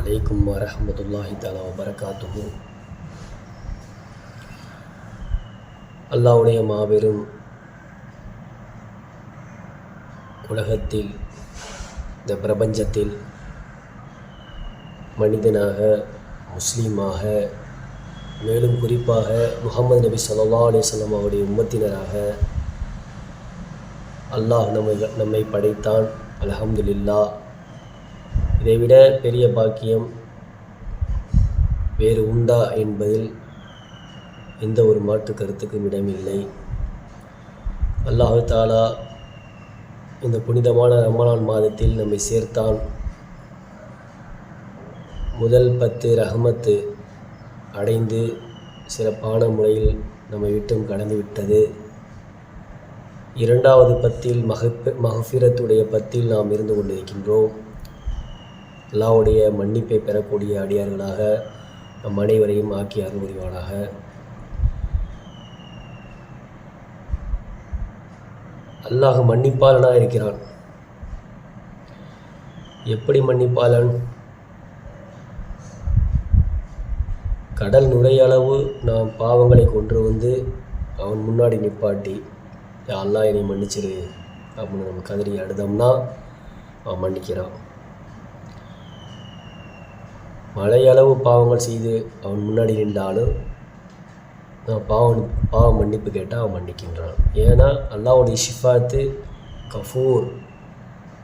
அலைக்கும் வரமத்துல்லாஹி தாலா வபரகாத்துஹு அல்லாவுடைய மாபெரும் உலகத்தில் இந்த பிரபஞ்சத்தில் மனிதனாக முஸ்லீமாக மேலும் குறிப்பாக முகமது நபி ஸல்லல்லாஹு அலிஸ்லாம் அவருடைய உம்மத்தினராக அல்லாஹ் நம்மை நம்மை படைத்தான் அல்ஹம்துலில்லா இதைவிட பெரிய பாக்கியம் வேறு உண்டா என்பதில் எந்த ஒரு மாற்று கருத்துக்கும் இடமில்லை. அல்லாஹு தாலா இந்த புனிதமான ரமலான் மாதத்தில் நம்மை சேர்த்தான். முதல் பத்து ரஹமத்து அடைந்து சிறப்பான முறையில் நம்மை விட்டும் கடந்து விட்டது. இரண்டாவது பத்தில் மகப் மகஃபிரத்துடைய பத்தில் நாம் இருந்து கொண்டிருக்கின்றோம். அல்லாவுடைய மன்னிப்பை பெறக்கூடிய அடியார்களாக நம் அனைவரையும் ஆக்கி அருள் புரிவானாக அல்லாஹ் மன்னிப்பாளனாக இருக்கிறான். எப்படி மன்னிப்பாளன்? கடல் நுரையளவு நாம் பாவங்களை கொண்டு வந்து அவன் முன்னாடி நிப்பாட்டி அல்லாஹ் என்னை மன்னிச்சிரு அப்படின்னு நம்ம கதறி அழுதோம்னா அவன் மன்னிக்கிறான். மழையளவு பாவங்கள் செய்து அவன் முன்னாடி நின்றாலும் நான் பாவம் பாவம் மன்னிப்பு கேட்டால் அவன் மன்னிக்கின்றான். ஏன்னா அல்லாவுடைய ஷிஃபாத்து கஃபூர்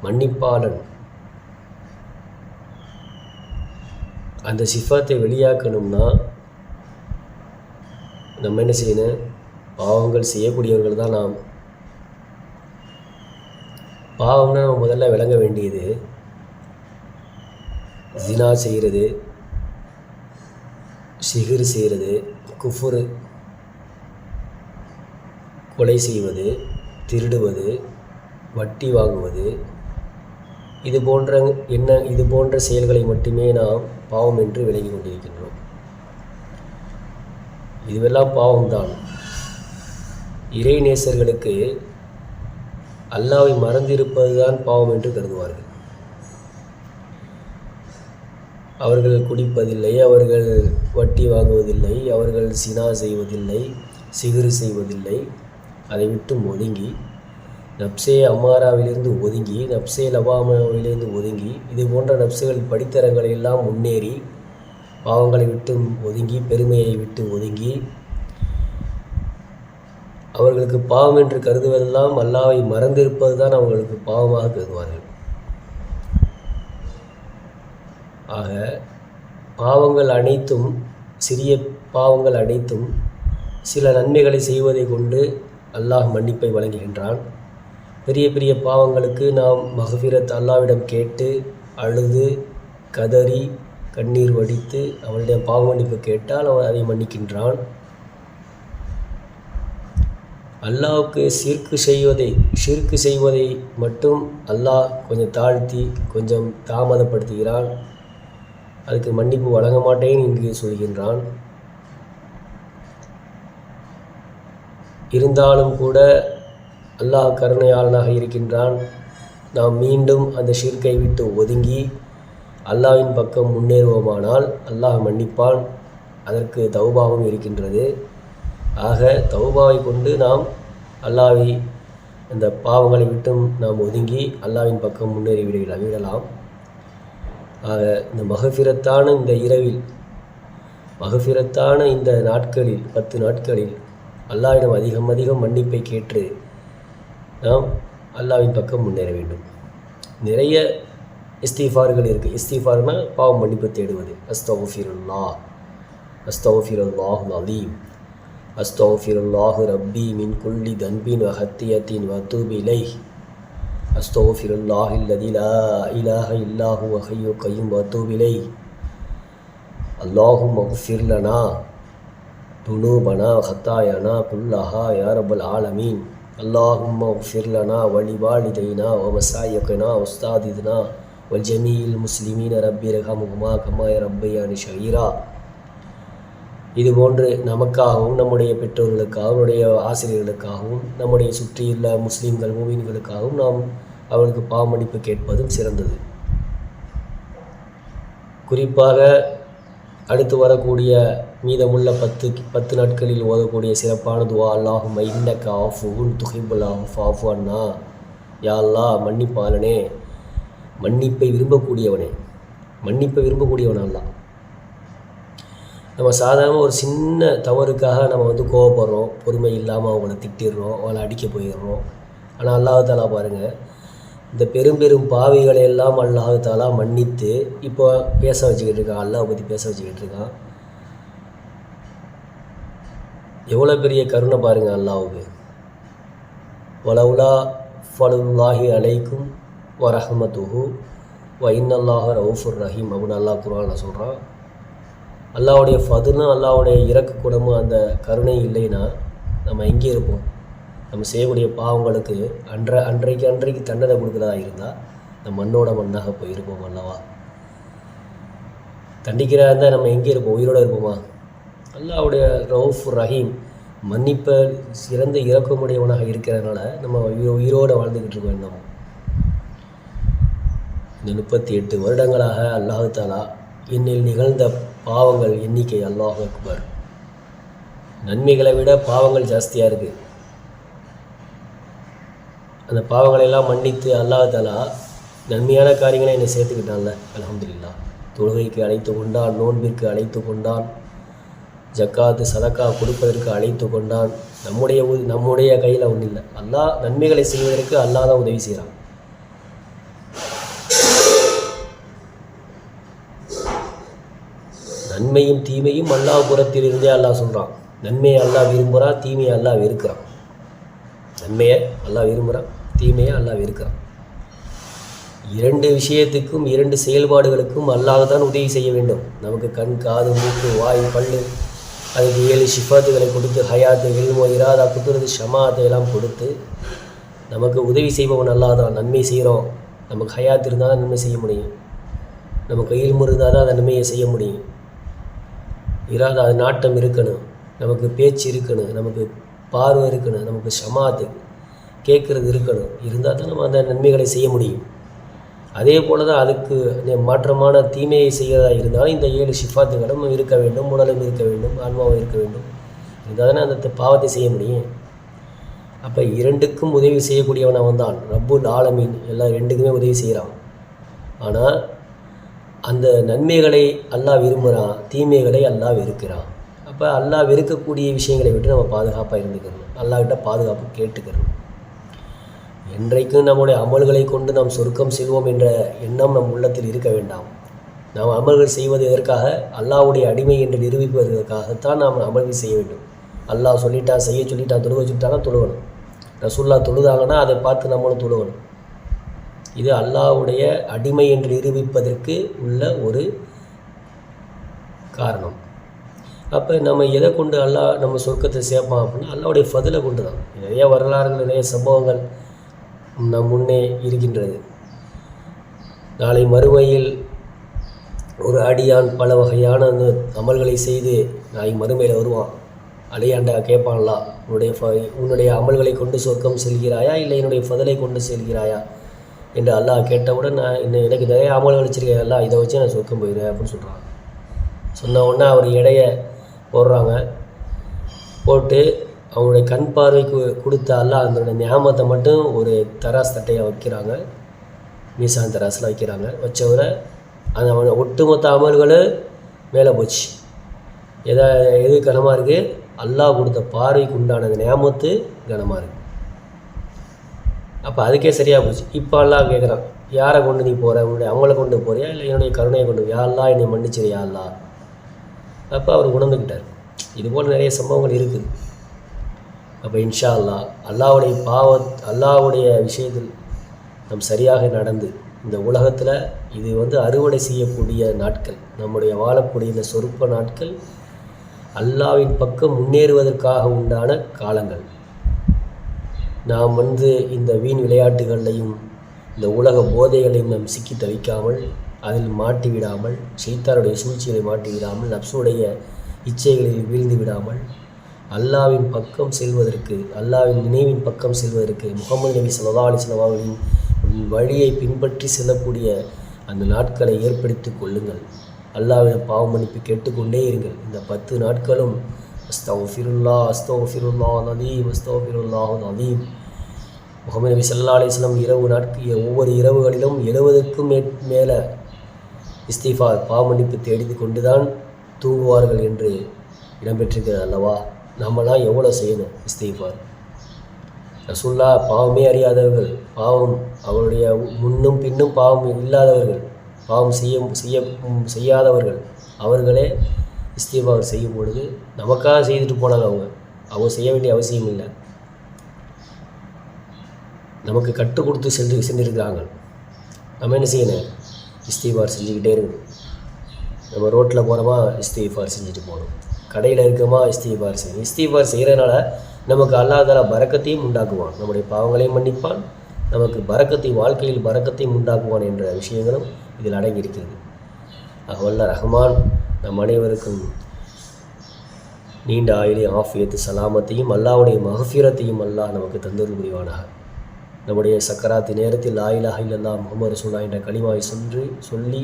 மன்னிப்பாளன். அந்த சிஃபாத்தை வெளியாக்கணும்னா நம்ம என்ன செய்யணும்? பாவங்கள் செய்யக்கூடியவர்கள் தான் நாம். பாவம்னா நம்ம முதல்ல விளங்க வேண்டியது ஜினா செய்கிறது சிகிர் செய்கிறது குஃபுரு கொலை செய்வது திருடுவது வட்டி வாங்குவது இது போன்ற என்ன இது போன்ற செயல்களை மட்டுமே நாம் பாவம் என்று விளங்கி கொண்டிருக்கின்றோம். இதுவெல்லாம் பாவம்தான். இறை நேசர்களுக்கு அல்லாவை மறந்திருப்பதுதான் பாவம் என்று கருதுவார்கள். அவர்கள் குடிப்பதில்லை அவர்கள் வட்டி வாங்குவதில்லை அவர்கள் சினா செய்வதில்லை சிகிறு செய்வதில்லை. அதை விட்டு ஒதுங்கி நப்சே அம்மாராவிலிருந்து ஒதுங்கி நப்சே லவாமாவிலிருந்து ஒதுங்கி இது போன்ற நப்சுகள் படித்தரங்களை எல்லாம் முன்னேறி பாவங்களை விட்டு ஒதுங்கி பெருமையை விட்டு ஒதுங்கி அவர்களுக்கு பாவம் என்று கருதுவதெல்லாம் அல்லாவை மறந்திருப்பது தான் அவர்களுக்கு பாவமாக கருதுவார்கள். ஆக பாவங்கள் அனைத்தும் சிறிய பாவங்கள் அனைத்தும் சில நன்மைகளை செய்வதை கொண்டு அல்லாஹ் மன்னிப்பை வழங்குகின்றான். பெரிய பெரிய பாவங்களுக்கு நாம் மகபீரத் அல்லாவிடம் கேட்டு அழுது கதறி கண்ணீர் வடித்து அவனுடைய பாவ மன்னிப்பு கேட்டால் அவன் அதை மன்னிக்கின்றான். அல்லாவுக்கு சிற்கு செய்வதை சிற்கு செய்வதை மட்டும் அல்லாஹ் கொஞ்சம் தாழ்த்தி கொஞ்சம் தாமதப்படுத்துகிறான். அதுக்கு மன்னிப்பு வழங்க மாட்டேன் என்று சொல்கின்றான். இருந்தாலும் கூட அல்லாஹ் கருணையாளனாக இருக்கின்றான். நாம் மீண்டும் அந்த ஷிர்கை விட்டு ஒதுங்கி அல்லாவின் பக்கம் முன்னேறுவோமானால் அல்லாஹ் மன்னிப்பான். அதற்கு தௌபாவும் இருக்கின்றது. ஆக தௌபாவை கொண்டு நாம் அல்லாவை அந்த பாவங்களை விட்டும் நாம் ஒதுங்கி அல்லாவின் பக்கம் முன்னேறி விட விடலாம். ஆக இந்த மகஃபிரத்தான இந்த இரவில் மகஃபிரத்தான இந்த நாட்களில் பத்து நாட்களில் அல்லாவிடம் அதிகம் அதிகம் மன்னிப்பை கேட்டு நாம் அல்லாவின் பக்கம் முன்னேற வேண்டும். நிறைய இஸ்தீஃபார்கள் இருக்குது இஸ்திஃபார்னால் பாவம் மன்னிப்பு தேடுவது. அஸ்தோஃபிருல்லா அஸ்தோஃபிருல்லாஹ் அலீம் அஸ்தோஃபிருல்லாஹு ரப்பி மின் குள்ளி தன்பின் வஹத்தியத்தின் வத்தூபிலை அஸ்தோஃபிருல்லாஹ் இல்லதி லா இலாஹ இல்லாஹு வஹையு கையும் வத்தூபிலை அல்லாஹும் மஃபிர் லனா துனூபனா ஹத்தாயனா குல்லஹா யா ரப்பல் ஆலமீன் اللهم اغفر لنا ولوالدينا ومسايقنا واستاذنا والجميع المسلمين ربي ارحمهما كما ربياني صغيرا இது போன்று நமக்காகவும் நம்முடைய பெற்றோர்களுக்காகவும் நம்முடைய ஆசிரியர்களுக்காகவும் நம்முடைய சுற்றியுள்ள முஸ்லீம்கள் மூமீன்களுக்காகவும் நாம் அவனுக்கு பாவமன்னிப்பு கேட்பதும் சிறந்தது. குறிப்பாக அடுத்து வரக்கூடிய மீதமுள்ள பத்து பத்து நாட்களில் ஓதக்கூடிய சிறப்பான துவா அல்லாஹும் இன்னக்க ஆஃபுன் துஹிபுல் ஆஃப் ஆஃபு அண்ணா யாழ்லா மன்னிப்பாளனே மன்னிப்பை விரும்பக்கூடியவனே. மன்னிப்பை விரும்பக்கூடியவன் அல்லா நம்ம சாதாரண ஒரு சின்ன தவறுக்காக நம்ம வந்து கோவப்படுறோம் பொறுமை இல்லாமல் அவங்கள திட்டிடுறோம் அவளை அடிக்க போயிடுறோம். ஆனால் அல்லாஹாலா பாருங்கள் இந்த பெரும் பெரும் பாவிகளை எல்லாம் அல்லாஹாலா மன்னித்து இப்போ பேச வச்சுக்கிட்டு இருக்கான். அல்லாஹ் பற்றி பேச வச்சுக்கிட்டு இருக்கான். எவ்வளோ பெரிய கருணை பாருங்கள் அல்லாவுக்கு வலவுலா ஃபலுல்லாஹி அலைக்கும் வரஹமத்துஹு. வ இன்னல்லாஹ ரவுஃபுர் ரஹீம் அப்படின்னு அல்லாஹ் குரானில் சொல்கிறான் அல்லாவுடைய ஃபதுனும் அல்லாவுடைய இறக்கு குணமும் அந்த கருணை இல்லைன்னா நம்ம எங்கே இருப்போம்? நம்ம செய்யக்கூடிய பாவங்களுக்கு அன்ற அன்றைக்கு அன்றைக்கு தண்டனை கொடுக்குறதா இருந்தால் இந்த மண்ணோட மண்ணாக போயிருப்போம் அல்லவா? தண்டிக்கிறா இருந்தால் நம்ம எங்கே இருப்போம்? உயிரோடு இருப்போமா? அல்லாவுடைய ரவுஃப் ரஹீம் மன்னிப்ப சிறந்த இறக்கமுடையவனாக இருக்கிறதுனால நம்ம உயிரோடு வாழ்ந்துக்கிட்டு இருக்கோம் என்னமோ. இந்த முப்பத்தி எட்டு வருடங்களாக அல்லாஹு தாலா என்னில் நிகழ்ந்த பாவங்கள் எண்ணிக்கை அல்லாஹ் அக்பர். நன்மைகளை விட பாவங்கள் ஜாஸ்தியாக இருக்குது அந்த பாவங்களையெல்லாம் மன்னித்து அல்லாஹ் நன்மையான காரியங்களை என்னை சேர்த்துக்கிட்டான்ல. அலமதுல்லா தொழுகைக்கு அழைத்து கொண்டான் நோன்பிற்கு அழைத்து கொண்டான் ஜக்காத்து சதக்கா கொடுப்பதற்கு அழைத்து கொண்டான். நம்முடைய உ- நம்முடைய கையில் ஒன்றும் இல்லை. அல்லாஹ் நன்மைகளை செய்வதற்கு அல்லாஹ் தான் உதவி செய்கிறான் நன்மையும் தீமையும் அல்லாஹ் இருந்தே அல்லாஹ் சொல்கிறான் நன்மையை அல்லாஹ் விரும்புகிறான் தீமையை அல்லாஹ் வெறுக்கிறான். நன்மையை அல்லாஹ் விரும்புகிறான் தீமையை அல்லாஹ் வெறுக்கிறான் இரண்டு விஷயத்துக்கும் இரண்டு செயல்பாடுகளுக்கும் அல்லாஹ் தான் உதவி செய்ய வேண்டும். நமக்கு கண் காது மூக்கு வாய் பல்லு அதுக்கு ஏழு ஷிஃபாத்துகளை கொடுத்து ஹயாத்து இல்மோ இராதா குத்துறது ஷமாத்தை எல்லாம் கொடுத்து நமக்கு உதவி செய்பவன் அல்லாஹ் தான் நன்மை செய்கிறோம். நமக்கு ஹயாத் இருந்தால் தான் நன்மை செய்ய முடியும். நம்ம கையில் இருந்தால் தான் அந்த நன்மையை செய்ய முடியும். இராத அது நாட்டம் இருக்கணும். நமக்கு பேச்சு இருக்கணும். நமக்கு பார்வை இருக்கணும். நமக்கு ஷமாத்து கேட்குறது இருக்கணும். இருந்தால் தான் நம்ம அந்த நன்மைகளை செய்ய முடியும். அதே போல் தான் அதுக்கு மாற்றமான தீமையை செய்யறதா இருந்தாலும் இந்த ஏழு ஷிஃபாத்துகளும் இருக்க வேண்டும் உடலும் இருக்க வேண்டும் ஆன்மாவும் இருக்க வேண்டும். இருந்தால் தானே அந்த பாவத்தை செய்ய முடியும். அப்போ இரண்டுக்கும் உதவி செய்யக்கூடியவன் அவன் தான். ரப்புல் ஆலமீன். எல்லாம் ரெண்டுக்குமே உதவி செய்கிறான் ஆனால் அந்த நன்மைகளை அல்லாஹ் விரும்புகிறான் தீமைகளை அல்லாஹ் வெறுக்கிறான். அப்போ அல்லாஹ் வெறுக்கக்கூடிய விஷயங்களை விட்டு நம்ம பாதுகாப்பாக இருந்துக்கணும். அல்லாஹ்கிட்ட பாதுகாப்பு கேட்டுக்கிறோம் என்றைக்கும் நம்முடைய அமல்களை கொண்டு நாம் சொர்க்கம் செல்வோம் என்ற எண்ணம் நம் உள்ளத்தில் இருக்க வேண்டாம். நாம் அமல்கள் செய்வது எதற்காக? அல்லாஹ்வுடைய அடிமை என்று நிரூபிப்பதற்காகத்தான் நாம் அமல்கள் செய்ய வேண்டும். அல்லாஹ் சொல்லிட்டான் செய்ய சொல்லிட்டான் தொழுக சொல்லிட்டானா தொழுகணும். ரசுல்லா தொழுதாங்கன்னா அதை பார்த்து நம்மளும் தொழுகணும். இது அல்லாஹ்வுடைய அடிமை என்று நிரூபிப்பதற்கு உள்ள ஒரு காரணம். அப்போ நம்ம எதை கொண்டு அல்லாஹ் நம்ம சொர்க்கத்தை சேர்ப்போம் அப்படின்னா அல்லாவுடைய ஃபதிலை கொண்டு தான் நிறைய வரலாறுகள் நிறைய சம்பவங்கள் நம் முன்னே இருக்கின்றது. நாளை மறுமையில் ஒரு அடியான் பல வகையான அந்த அமல்களை செய்து நாளை மறுமையில் வருவான். அலையாண்டா கேட்பான்லா உன்னுடைய ஃப உன்னுடைய அமல்களை கொண்டு சொர்க்கம் செல்கிறாயா இல்லை என்னுடைய ஃபதலை கொண்டு செல்கிறாயா என்று அல்லாஹ் கேட்டவுடன் நான் இன்னும் எனக்கு நிறைய அமல்கள் வச்சுருக்கேன் அல்லாஹ் இதை வச்சு நான் சொர்க்கம் போயிடுவேன் அப்படின்னு சொல்கிறான் சொன்ன உடனே அவர் இடைய போடுறாங்க. போட்டு அவங்களுடைய கண் பார்வைக்கு கொடுத்த அல்லாஹ் அதனுடைய ஞாபகத்தை மட்டும் ஒரு தராஸ் தட்டையாக வைக்கிறாங்க. மீசான் தராஸில் வைக்கிறாங்க. வச்சவரை அந்த அவனை ஒட்டுமொத்த அமல்களும் மேலே போச்சு. எதா எது கனமாக இருக்குது அல்லாஹ் கொடுத்த பார்வைக்கு உண்டான அந்த ஞாபகத்து கனமாக இருக்குது அப்போ அதுக்கே சரியாக போச்சு. இப்போ அல்லாஹ் கேட்குறான் யாரை கொண்டு நீ போகிற உன்னுடைய அவங்கள கொண்டு போறியா? இல்லை என்னுடைய கருணையை கொண்டு யா என்னை மன்னிச்சிரு யா அப்போ அவர் உணர்ந்துக்கிட்டார் இது போல் நிறைய சம்பவங்கள் இருக்குது. அப்போ இன்ஷா அல்லா அல்லாவுடைய பாவ அல்லாவுடைய விஷயத்தில் நம் சரியாக நடந்து இந்த உலகத்தில் இது வந்து அறுவடை செய்யக்கூடிய நாட்கள் நம்முடைய வாழக்கூடிய இந்த சொற்ப நாட்கள் அல்லாவின் பக்கம் முன்னேறுவதற்காக உண்டான காலங்கள். நாம் வந்து இந்த வீண் விளையாட்டுகளையும் இந்த உலக போதைகளையும் நாம் சிக்கி தவிக்காமல் அதில் மாட்டி விடாமல் சூழ்ச்சிகளை மாட்டிவிடாமல் நப்சுடைய இச்சைகளில் வீழ்ந்து விடாமல் அல்லாவின் பக்கம் செல்வதற்கு அல்லாவின் நினைவின் பக்கம் செல்வதற்கு முகமது நபி சல்லா அலிஸ்லாம் அவர்களின் வழியை பின்பற்றி செல்லக்கூடிய அந்த நாட்களை ஏற்படுத்தி கொள்ளுங்கள். அல்லாவிடம் பாவ மன்னிப்பு கேட்டுக்கொண்டே இருங்கள். இந்த பத்து நாட்களும் அஸ்தோஃபிருல்லா அஸ்தஃபிருல்லா நதீம் அஸ்தஃபிருல்லாஹ் நதீம். முகமது நபி சல்லா அலிஸ்லாம் இரவு நாட்கள் ஒவ்வொரு இரவுகளிலும் எழுபதுக்கும் மே மேலே இஸ்திஃபார் பாவ மன்னிப்பு தேடி தூங்குவார்கள் என்று இடம்பெற்றிருக்கிறது அல்லவா? நம்மளாம் எவ்வளோ செய்யணும்? இஸ்திஃபார். ரசுல்லா பாவமே அறியாதவர்கள். பாவம் அவருடைய முன்னும் பின்னும் பாவம் இல்லாதவர்கள். பாவம் செய்ய செய்ய செய்யாதவர்கள். அவர்களே இஸ்திஃபார் செய்யும் பொழுது நமக்காக செய்துட்டு போனாங்க அவங்க. அவங்க செய்ய வேண்டிய அவசியம் இல்லை. நமக்கு கற்றுக் கொடுத்து சென்று சென்றிருக்கிறாங்க. நம்ம என்ன செய்யணும்? இஸ்திஃபார் செஞ்சுக்கிட்டே இருக்கணும். நம்ம ரோட்டில் போகிறோமா இஸ்திஃபார் செஞ்சுட்டு போகணும். கடையில் இருக்கமா? இஸ்திபார் செய்யும். இஸ்திபார் செய்கிறதுனால நமக்கு அல்லாதால பறக்கத்தையும் உண்டாக்குவான். நம்முடைய பாவங்களையும் மன்னிப்பான். நமக்கு பறக்கத்தை வாழ்க்கையில் பறக்கத்தையும் உண்டாக்குவான் என்ற விஷயங்களும் இதில் அடங்கியிருக்கிறது. அகவல்ல ரஹ்மான் நம் அனைவருக்கும் நீண்ட ஆயுளையும் ஆஃபியத்து சலாமத்தையும் அல்லாவுடைய மகஃபீரத்தையும் அல்லாஹ் நமக்கு தந்தது புரிவானாக. நம்முடைய சக்கராத்து நேரத்தில் ஆயிலாக இல்லல்லா முகமது சுல்லா என்ற கனிவாய் சென்று சொல்லி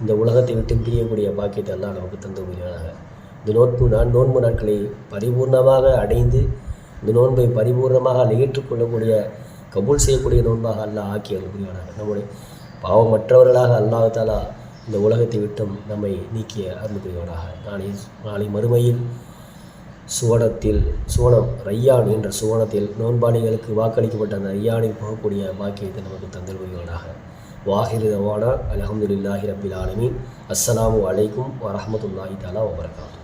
இந்த உலகத்தை விட்டு பிரியக்கூடிய பாக்கியத்தை எல்லாம் நமக்கு தந்து புரிவானாக. இந்த நோன்பு நான் நோன்பு நாட்களை பரிபூர்ணமாக அடைந்து இந்த நோன்பை பரிபூர்ணமாக ஏற்றுக்கொள்ளக்கூடிய கபூல் செய்யக்கூடிய நோன்பாக அல்லாஹ் ஆக்கி அருள் நம்முடைய பாவமற்றவர்களாக அல்லாஹ் தாலா இந்த உலகத்தை விட்டும் நம்மை நீக்கிய அருள் புரிவானாக நாளை நாளை மறுமையில் சுவனத்தில் சுவனம் ரையான் என்ற சுவனத்தில் நோன்பாளிகளுக்கு வாக்களிக்கப்பட்ட அந்த ரையானில் போகக்கூடிய பாக்கியத்தை நமக்கு தந்தல் புரிவானாக வாஹிரு தவானா அலமதுல்லாஹி ரபில் ஆலமீன். அஸ்ஸலாமு அலைக்கும் வரமத்துல்லாஹி தாலா வபரகாத்து.